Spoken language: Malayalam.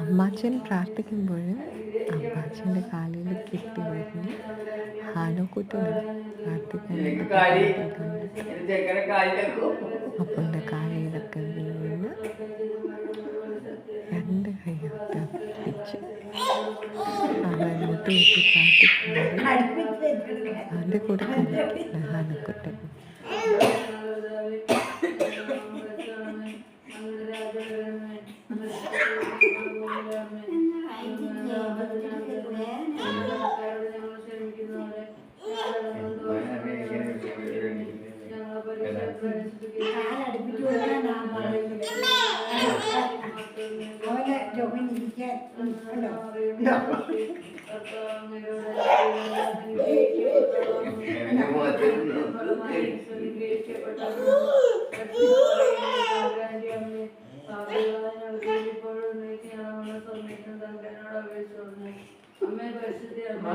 അമ്മാച്ചൻ പ്രാർത്ഥിക്കുമ്പോൾ അമ്മാച്ചന്റെ കാലിൽ കെട്ടി വരുന്നു ഹാലോ പ്രാർത്ഥിക്കാനായിട്ട് അപ്പന്റെ കാലിലൊക്കെ വീണ് രണ്ട് കൈയൊക്കെ പിടിച്ച് അവനോട്ട് വെച്ച് പ്രാർത്ഥിക്കുമ്പോൾ അവന്റെ കൂടെ ഹാനക്കുട്ടൻ കാലടുപ്പിച്ച് കൊടുക്കാൻ ഞാൻ പറയുന്നത്. ഓനെ ജോഗിനിരിക്കാൻ ഉണ്ടോ അമ്മേ പരിശുദ്ധി അമ്മ